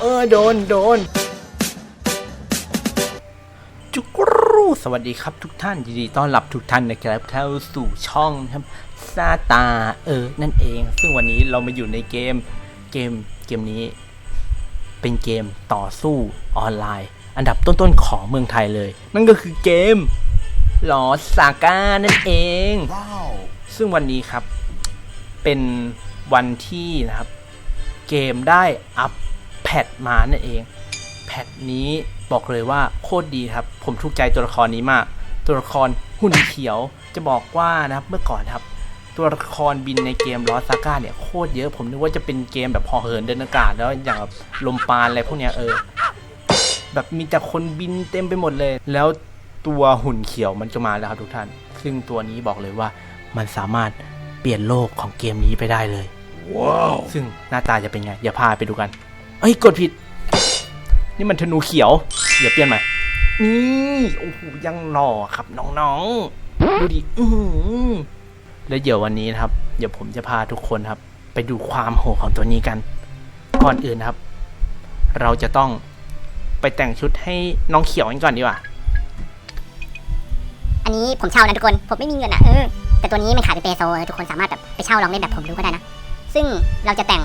เออโดนโดนจุกรูสวัสดีครับทุกท่านยินดีต้อนรับทุกท่านนะครับเข้าสู่ช่องครับซาตาเออ นั่นเอง ซึ่งวันนี้เรามาอยู่ในเกมเกมเกมนี้ เป็นเกมต่อสู้ออนไลน์ อันดับต้นๆของเมืองไทยเลย นั่นก็คือเกมลอสาก้านั่นเองซึ่งวันนี้ครับเป็นวันที่นะครับ เกมได้อัป แพทมานั่นเอง แพทนี้บอกเลยว่าโคตรดีครับ ผมถูกใจตัวละครนี้มาก ตัวละครหุ่นเขียวจะบอกว่านะครับเมื่อก่อนครับ ตัวละครบินในเกมลอสาก้าเนี่ยโคตรเยอะผมนึกว่าจะเป็นเกมแบบพอเหินเดินอากาศแล้วอย่างแบบลมปานอะไรพวกเนี้ยเออแบบมีแต่คนบินเต็มไปหมดเลย แล้วตัวหุ่นเขียวมันจะมาแล้วครับทุกท่าน ซึ่งตัวนี้บอกเลยว่ามันสามารถเปลี่ยนโลกของเกมนี้ไปได้เลยซึ่งหน้าตาจะเป็นไง อย่าพาไปดูกัน เอ้ยกดผิด นี่มันธนูเขียวเดี๋ยวเปลี่ยนใหม่นี่โอ้โหยังหล่อครับน้องๆดูดิอือหือแล้วเดี๋ยววันนี้นะครับ เดี๋ยวผมจะพาทุกคนครับ ไปดูความโหดของตัวนี้กัน ก่อนอื่นนะครับ เราจะต้องไปแต่งชุดให้น้องเขียวกันก่อนดีกว่า อันนี้ผมเช่านะทุกคน ผมไม่มีเงินอะเออแต่ตัวนี้มันขายเป็นเปโซเออทุกคนสามารถแบบไปเช่าลองเล่นแบบผมดูก็ได้นะ ซึ่งเราจะแต่ง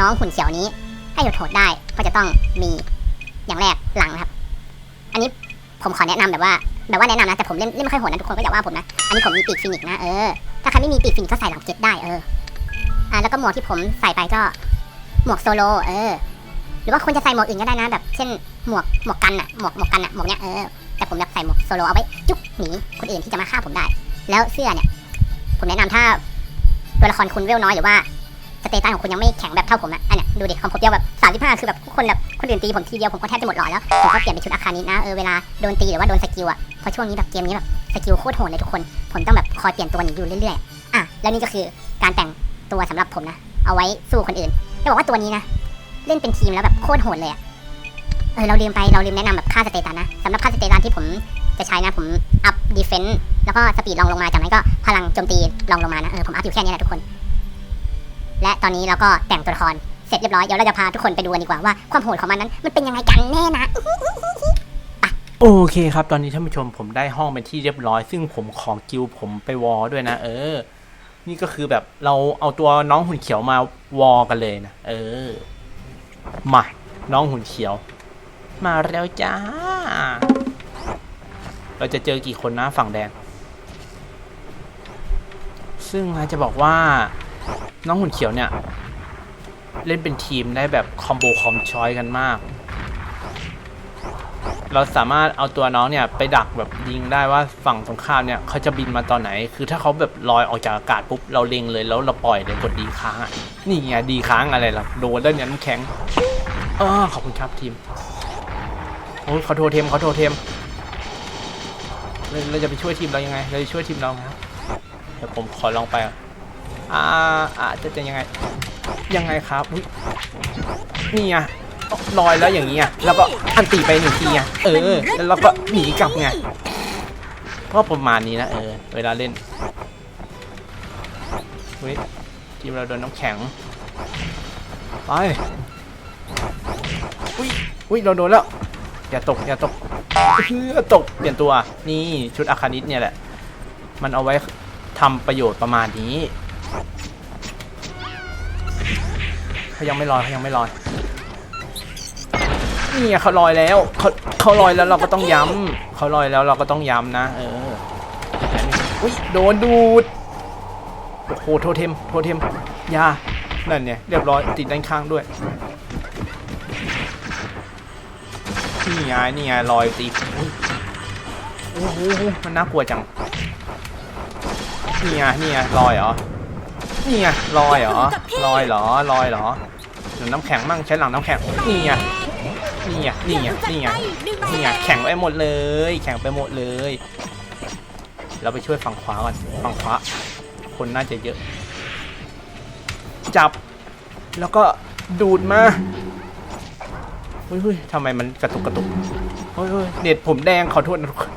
น้องหุ่นเขียวนี้ ให้โหดได้ก็จะต้องมีอย่างแรกหลังนะครับ อันนี้ผมขอแนะนำแบบว่า แบบว่าแนะนำนะแต่ผมเล่นเล่นไม่ค่อยโหดนะทุกคนก็อย่าว่าผมนะ อันนี้ผมมีปีกฟินิกนะเออถ้าใครไม่มีปีกฟินิกก็ใส่หลังเจ็ตได้เอออ่าแล้วก็หมวกที่ผมใส่ไปก็หมวกโซโลเออ หรือว่าคนจะใส่หมวกอื่นก็ได้นะแบบ เช่นหมวกหมวกกันอะหมวกหมวกกันอะหมวกเนี้ยเออแต่ผมอยากใส่หมวกโซโลเอาไว้จุกหนีคนอื่นที่จะมาฆ่าผมได้ แล้วเสื้อเนี่ย ผมแนะนำถ้าตัวละครคุณเวลน้อยหรือว่า สเตตัสของคุณยังไม่แข็งแบบเท่าผมอะอันเนี้ยดูดิของผมเดียวแบบ35 คือแบบคนแบบคนอื่นตีผมทีเดียวผมก็แทบจะหมดหลอดแล้วผมก็เปลี่ยนเป็นชุดอาคานินะเออเวลาโดนตีหรือว่าโดนสกิลอะเพราะช่วงนี้แบบเกมนี้แบบสกิลโคตรโหดเลยทุกคนผมต้องแบบคอยเปลี่ยนตัวนีอยู่เรื่อยๆอะแล้วนี่ก็คือการแต่งตัวสำหรับผมนะ เอาไว้สู้คนอื่นจะบอกว่าตัวนี้นะ เล่นเป็นทีมแล้วแบบโคตรโหดเลยอะเออเราลืมไปเราลืมแนะนำแบบค่าสเตตัสนะสำหรับค่าสเตตัสที่ผมจะใช้นะผมอัพดีเฟนต์แล้วก็สปีดลองลงมาจากนั้นก็พลังโจมตีลองลงมานะเออผมอัพอยู่แค่นี้แหละทุกคน และตอนนี้เราก็แต่งตัวละครเสร็จเรียบร้อยเดี๋ยวเราจะพาทุกคนไปดูกันดีกว่าว่าความโหดของมันนั้นมันเป็นยังไงกันแน่นะโอเคครับ ตอนนี้ท่านผู้ชมผมได้ห้องเป็นที่เรียบร้อย ซึ่งผมของกิวผมไปวอลด้วยนะ เออ นี่ก็คือแบบเราเอาตัวน้องหุ่นเขียวมาวอลกันเลยนะเออมาน้องหุ่นเขียว มาแล้วจ้า เราจะเจอกี่คนนะฝั่งแดง ซึ่งจะบอกว่า น้องหุ่นเขียวเนี่ย เล่นเป็นทีมได้แบบคอมโบคอมชอยกันมาก เราสามารถเอาตัวน้องเนี่ยไปดักแบบยิงได้ว่าฝั่งตรงข้ามเนี่ยเขาจะบินมาตอนไหน คือถ้าเขาแบบลอยออกจากอากาศปุ๊บเราเล็งเลยแล้วเราปล่อยเลยกดดีค้างอะนี่ไงดีค้างอะไรล่ะโดนแล้วเนี่ยน้ำแข็งเออขอบคุณครับทีมโอ้เขาโทรเทมเขาโทรเทมเราจะไปช่วยทีมเรายังไง เราจะช่วยทีมเราครับเดี๋ยวผมขอลองไปอะ อ่าอ่าจะจะยังไง ยังไงครับนี่ไงลอยแล้วอย่างนี้อะแล้วก็อันตีไปหนึ่งทีไงเออ แล้วเราก็หนีกลับไงก็ประมาณนี้นะเออ เวลาเล่นเฮ้ยทีมเราโดนน้ำแข็งไปอุ้ยอุ้ยเราโดนแล้ว อย่าตก อย่าตกเพื่อตก เปลี่ยนตัว นี่ชุดอาคานิตเนี่ยแหละ มันเอาไว้ทำประโยชน์ประมาณนี้ เขายังไม่ลอยเขายังไม่ลอยนี่เขาลอยแล้วเขาเขาลอยแล้วเราก็ต้องย้ำเขาลอยแล้วเราก็ต้องย้ำนะ เอออุ้ยโดนดูดโอ้โหโทเทมโทเทมยานั่นเนี่ยเรียบร้อยติดด้านข้างด้วยนี่ไงนี่ไงลอยตีโอ้โหมันน่ากลัวจังนี่ไงนี่ไงลอยเหรอ นี่ไงลอยเหรอลอยเหรอลอยเหรอหรือน้ำแข็งมั่งใช้หลังน้ำแข็งนี่ไงนี่ไงนี่ไงนี่ไงนี่ไงแข็งไปหมดเลย แข็งไปหมดเลย เราไปช่วยฝั่งขวาก่อนฝั่งขวาคนน่าจะเยอะ จับ แล้วก็ดูดมาเฮ้ยเฮ้ยทำไมมันกระตุกกระตุกเฮ้ยเฮ้ยเน็ตผมแดงขอโทษนะทุกคน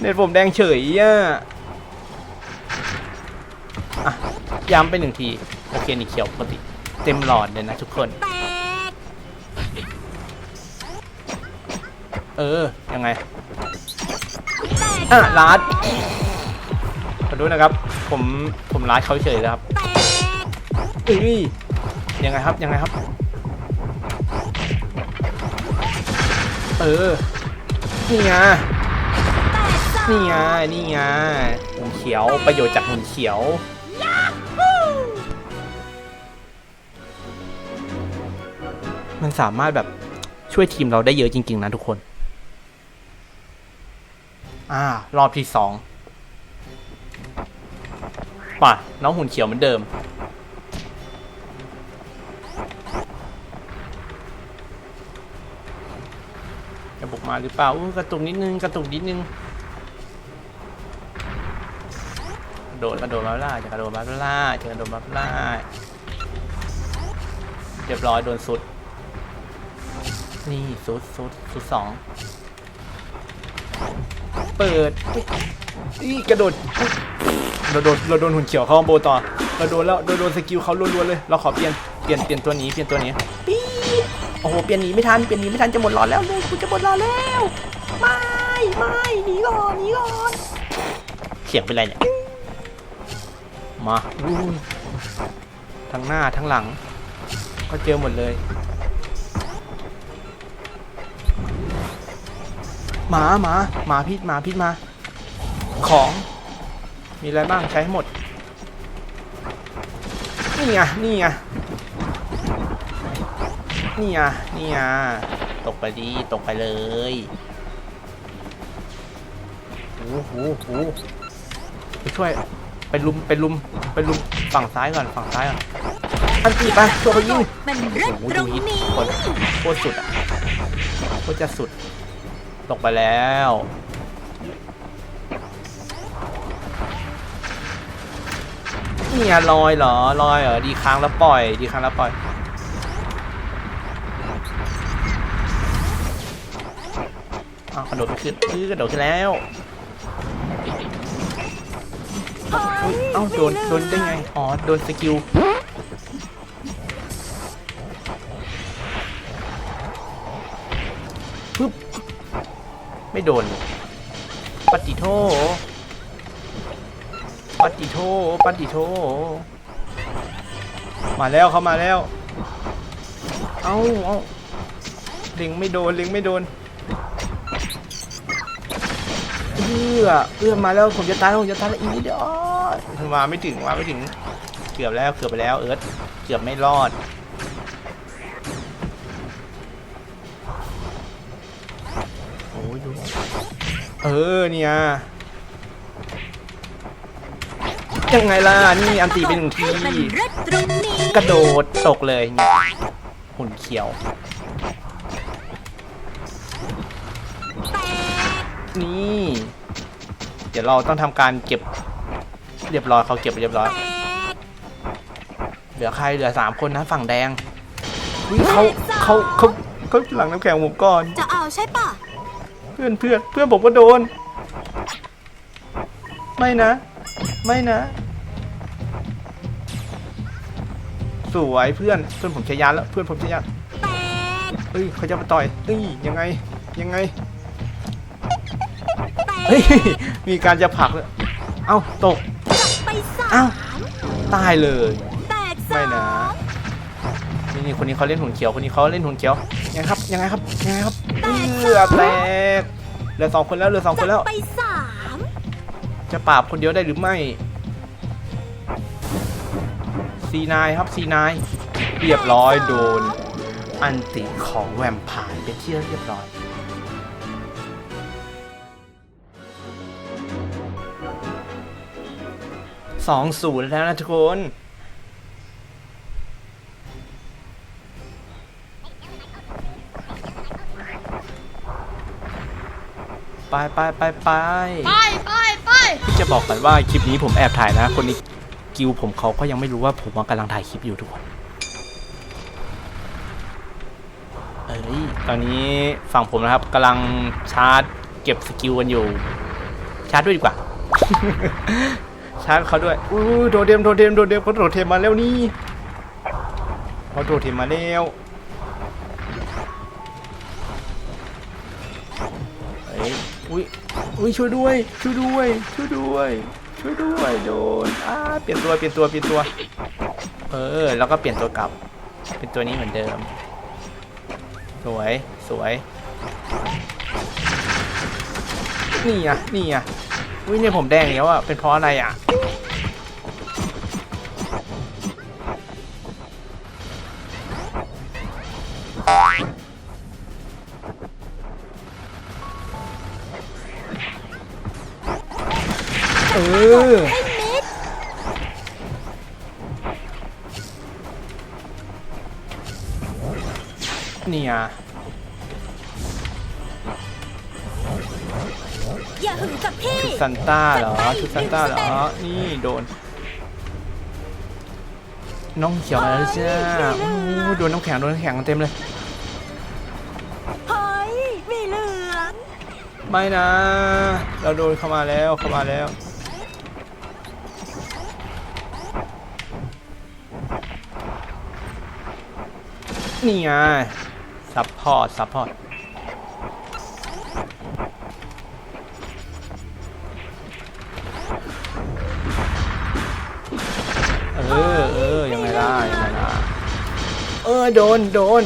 เน็ตผมแดงเฉยอะ อะย้ำไปหนึ่งที โอเค นี่เขียวปกติ เต็มหลอดเลยนะทุกคน เออ ยังไง อะลาดขอดูนะครับ ผม ผมลาดเขาเฉยแล้ครับอุ้ยยังไงครับ ยังไงครับ เออ นี่ไง นี่ไง นี่ไงหุ่นเขียว ประโยชน์จากหุ่นเขียว สามารถแบบช่วยทีมเราได้เยอะจริง ๆ นะทุกคน อ่า รอบที่สองป่ะ น้องหุ่นเขียวเหมือนเดิม จะบุกมาหรือเปล่าอู้กระตุกนิดนึง กระตุกนิดนึงกระโดดกระโดดมาล่าจะกระโดดมาล่าจะกระโดดมาล่าเรียบร้อยโดนสุด นี่สุดสุดสุดสอง เปิดอีกระโดด เราโดนเราโดนหุ่นเขียวเข้าคอมโบต่อ เราโดนแล้วเราโดนสกิลเขาล้วนๆเลย เราขอเปลี่ยน เปลี่ยน เปลี่ยนตัวนี้เปลี่ยนตัวนี้ปี๊ดโอ้โห เปลี่ยนหนีไม่ทัน เปลี่ยนหนีไม่ทันจะหมดหลอดแล้วเลยกูจะหมดหลอดแล้ว ไม่ ไม่หนีก่อนหนีก่อน เสียงเป็นไรเนี่ย มาทั้งหน้าทั้งหลัง ก็เจอหมดเลย หมาหมาหมาพิษหมาพิษมา ของ มีอะไรบ้างใช้ให้หมด นี่ไงนี่ไงนี่ไงนี่ไงตกไปดีตกไปเลยโอ้โหโหไปช่วยไปลุมไปลุมไปลุมฝั่งซ้ายก่อนฝั่งซ้ายก่อนอันตีไปช่วยเขายิงมันเริ่มโอ้โหตรดูงฮิตนี้คนโคตรสุดอะโคตรจะสุด ตกไปแล้วเนี่ยลอยเหรอลอยเหรอดีค้างแล้วปล่อย ดีค้างแล้วปล่อยอ้าวกระโดดขึ้นอื้อกระโดดขึ้นแล้วเอ้าโดนโดนได้ไงอ๋อโดนสกิล ไม่โดนปฏิโทปฏิโทปฏิโท มาแล้วเขามาแล้ว เอ้าเอ้าล็งไม่โดนล็งไม่โดนเอื้อเอื้อมาแล้วผมจะตายแล้วผมจะตายแล้วอีกนิดเดียวอ้อมาไม่ถึงมาไม่ถึง เกือบแล้วเกือบไปแล้วเอิร์ธเกือบไม่รอด ออเนี่ยยังไงล่ะ นี่อันตีไปหนึ่งที กระโดดตกเลยเนี่ยหุ่นเขียว นี่ เดี๋ยวเราต้องทำการเก็บ เรียบร้อยเขาเก็บเรียบร้อย เหลือใครเหลือสามคนนะฝั่งแดงเขาเขาเขาเขาหลังน้ำแข็งผมก่อน จะเอาใช่ปะ พื่อนเพื่อนเพื่อนผมก็โดน ไม่นะ ไม่นะ สวยเพื่อนเพื่อนผมใช้ยานแล้ว เพื่อนผมใช้ยานเฮ้ยเขาจะมาต่อยเฮ้ยยังไงยังไงเฮ้ยมีการจะผลักเลยเอ้าตกไปสาเอ้ามตายเลยแตกสไม่องนะนี่นี่คนนี้เขาเล่นหุ่นเขียวคนนี้เขาเล่นหุ่นเขียวยังไงครับยังไงครับยังไงครับ เลือแตกเหลือสองคนแล้วเหลือสองคนแล้ว ไปสามจะปราบคนเดียวได้หรือไม่ซีนายครับซีนายเรียบร้อยโดน อันติของแวมไพร์เป็นที่เรียบร้อย สองศูนย์แล้วนะทุกคน ไปไปไปไปไปไปไปที่จะบอกกันว่าคลิปนี้ผมแอบถ่ายนะ คนนี้กิวผมเขาก็ยังไม่รู้ว่าผมกำลังถ่ายคลิปอยู่ทุกคนเอ้ยตอนนี้ฝั่งผมนะครับกำลังชาร์จเก็บสกิลกันอยู่ ชาร์จด้วยดีกว่า ชาร์จเขาด้วยอู้โดดเดมโดดเดมโดดเดมเขาโดดเทมมาแล้วนี่เขาโดดเทมมาแล้ว อุ้ยอุ้ยช่วยด้วย ช่วยด้วย ช่วยด้วย ช่วยด้วยโดนอ่าเปลี่ยนตัวเปลี่ยนตัวเปลี่ยนตัว เออ แล้วก็เปลี่ยนตัวกลับ เป็นตัวนี้เหมือนเดิม สวยสวย นี่อะนี่อะอุ้ยเนี่ยผมแดงแล้วอะเป็นเพราะอะไรอะ เออนี่อะอย่าหึงกับพี่ชุดซันต้าเหรอชุดซันต้าเหรอ นี่โดน น้องเขียวมาแล้วจ้าโอ้โหโดนน้ำแข็งโดนน้ำแข็งเต็มเลยเฮ้ยมีเหลืองไม่นะ เราโดนเข้ามาแล้วเข้ามาแล้ว นี่ไงซัพพอร์ตซัพพอร์ตเออเออยังไงล่ะยังไงล่ะเออโดนโดน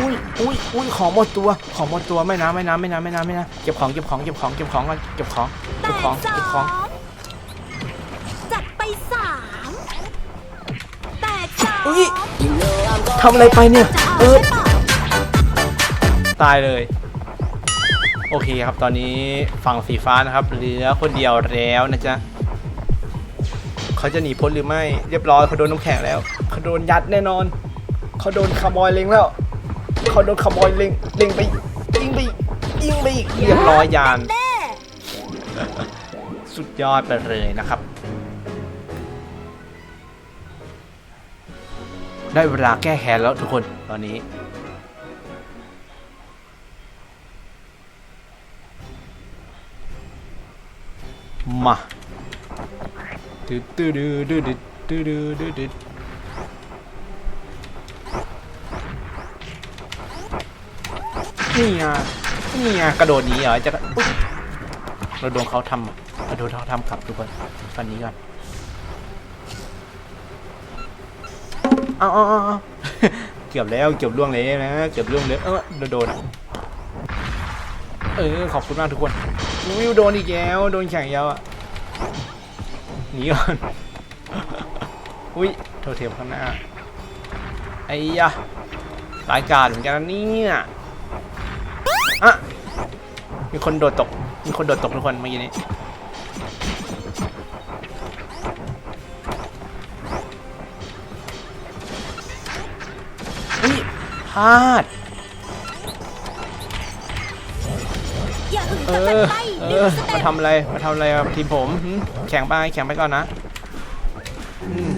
อุ้ยอุ้ยอุ้ยของหมดตัว ของหมดตัวไม่นะไม่นะไม่นะไม่นะไม่นะเก็บของเก็บของเก็บของเก็บของก่อนเก็บของเก็บของเก็บของ องอุ้ยทำอะไรไปเนี่ยจะเอาเออใช่ปะตายเลย โอเคครับตอนนี้ฝั่งสีฟ้านะครับเหลือคนเดียวแล้วนะจ๊ะเขาจะหนีพ้นหรือไม่ เรียบร้อยเขาโดนน้ำแข็งแล้วเขาโดนยัดแน่นอนเขาโดนขโมยเล็งแล้วเขาโดนขโมยเล็งเล็งไปยิงไปยิงไปอีกเรียบร้อยยานแน่สุดยอดไปเลยนะครับ ได้เวลาแก้แค้นแล้วทุกคนตอนนี้ มาดืดดืดืดืดืดืดืดนี่ไงนี่ไงกระโดดหนีเหรอจะเราโดนเขาทำกระโดดเขาทำขับทุกคนตอนนี้ก่อน เอาเอาเอาเกือบแล้วเกือบล่วงเลยนะเกือบล่วงเลยเออโดนโดนเออขอบคุณมากทุกคนวิวโดนอีกแล้วโดนแข่งยาวอะหนีก่อนอุ้ยโทรเทมข้างหน้าไอ้ยะรายการเหมือนกันนะเนี่ยอะมีคนโดดตกมีคนโดดตกทุกคนเมื่อกี้นี้ พลาดอย่าหึงเอกับกันอไปเอนี่อคือสมาเต็ปทำอะไร มาทำอะไรกับทีมผมหึแข่งไปแข่งไปก่อนนะอืม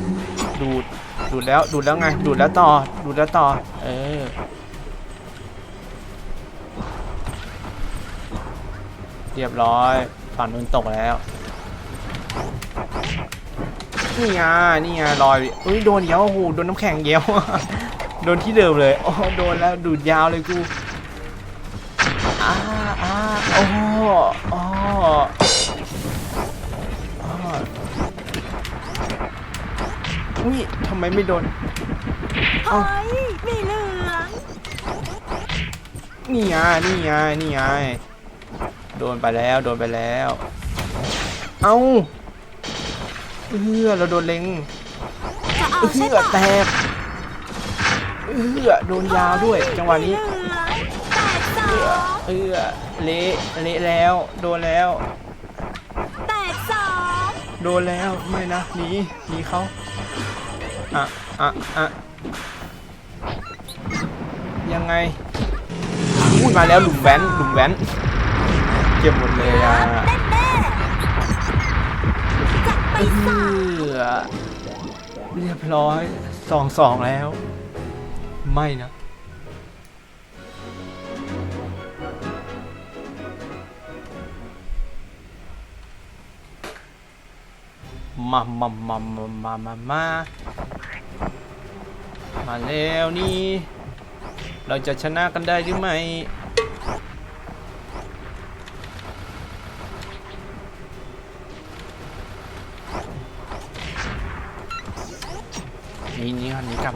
ดูด ดูดแล้ว ดูดแล้วไง ดูดแล้วต่อ ดูดแล้วต่อ เออ เรียบร้อย ฝั่งนู้นตกแล้ว นี่ไงนี่ไงลอยอุ้ย โดนเยียวโอ้โห โดนน้ำแข็งเยียว โดนที่เดิมเลยโอ้โดนแล้วดูดยาวเลยกูอ่าอ่าโอ้โอ้อ๋ออุ้ยทำไมไม่โดนเฮ้ยมีเหลืองนี่ไงนี่ไงนี่ไงโดนไปแล้วโดนไปแล้ว เอ้าเออเราโดนเล็งจะเอาเอใช่อปะแตก เออโดนยาวด้วย จังหวะนี้มีเหลืองแตกสอเอองเออเละเละแล้ว โดนแล้วแตกสองโดนแล้วไม่นะหนีหนีเขาอะอะอะยังไงพูดมาแล้วหลุมแว้นหลุมแว้นเก็บหมดเลยอะแน่แน่จัดไปเอสามอเรียบร้อยสองสองแล้ว ไม่นะมามามามามามามามาแล้วนี่ เราจะชนะกันได้หรือไม่นี่นี่นี่ครับ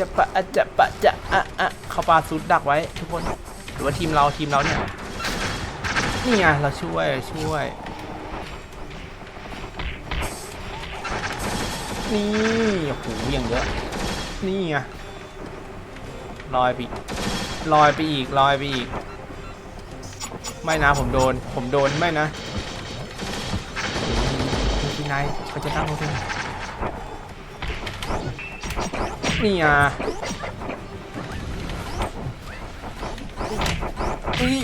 จะปะอาจจะปะจะอะอะเขาปาซุดดักไว้ทุกคนหรือว่าทีมเราทีมเราเนี่ยนี่ไงเราช่วยช่วยนี่โอ้โหย่างเยอะนี่ไงลอยไปลอยไปอีกลอยไปอีก ไม่นะผมโดน ผมโดนไม่นะที่นายเขาจะตั้งโฮเทล นี่ไงนี่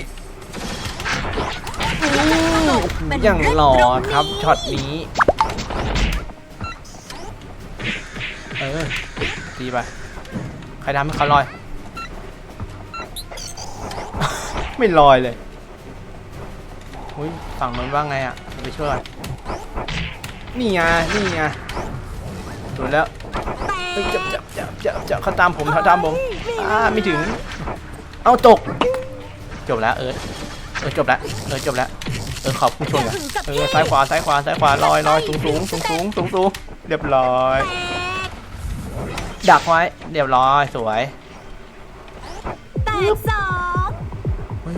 นี่อย่างหล่อครับช็อตนี้ เออดีไปใครทำให้เขาลอย ไม่ลอยเลยอุ้ยฝั่งนั้นว่าไงอะไปช่วยนนี่ไงนี่ไงโดนแล้ว จับจับจับเขาตามผมเขาตามผมอ่าไม่ถึง เอาตก จบแล้วเออเออจบแล้วเออจบแล้วเออขอบคุณชมอะเออซ้ายขวาซ้ายขวาซ้ายขวาลอยลอยสูงสูงสูงสูงสูงสูงเรียบร้อยแตกดักไว้เรียบร้อยสวยแตกสองเฮ้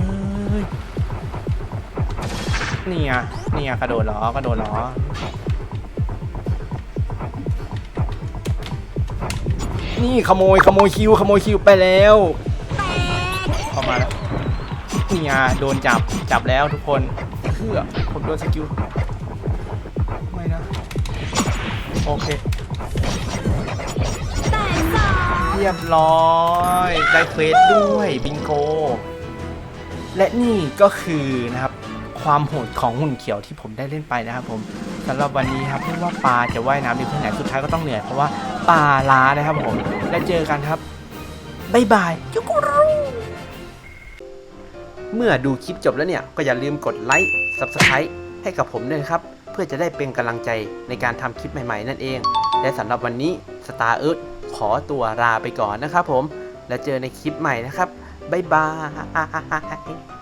ยนี่ไงนี่ไงกระโดดเหรอกระโดดเหรอ นี่ขโมยขโมยคิวขโมยคิวไปแล้วแตกเข้ามาแล้วนี่ไงโดนจับจับแล้วทุกคนเพื่อผมโดนสกิลไม่นะโอเคแตกสองเรียบร้อยได้เควสด้วยบิงโก และนี่ก็คือนะครับความโหดของหุ่นเขียวที่ผมได้เล่นไปนะครับผมสำหรับวันนี้ครับไม่ว่าปลาจะว่ายน้ำในเพื่อไหนสุดท้ายก็ต้องเหนื่อยเพราะว่า ปลาล้านะครับผม แล้วเจอกันครับบ๊ายบายจุกุรูเมื่อดูคลิปจบแล้วเนี่ย ก็อย่าลืมกดไลค์ Subscribe ให้กับผมด้วยครับ เพื่อจะได้เป็นกำลังใจในการทำคลิปใหม่ๆ นั่นเอง และสำหรับวันนี้ Star Earth ขอตัวลาไปก่อนนะครับผม แล้วเจอในคลิปใหม่นะครับ บ๊ายบาย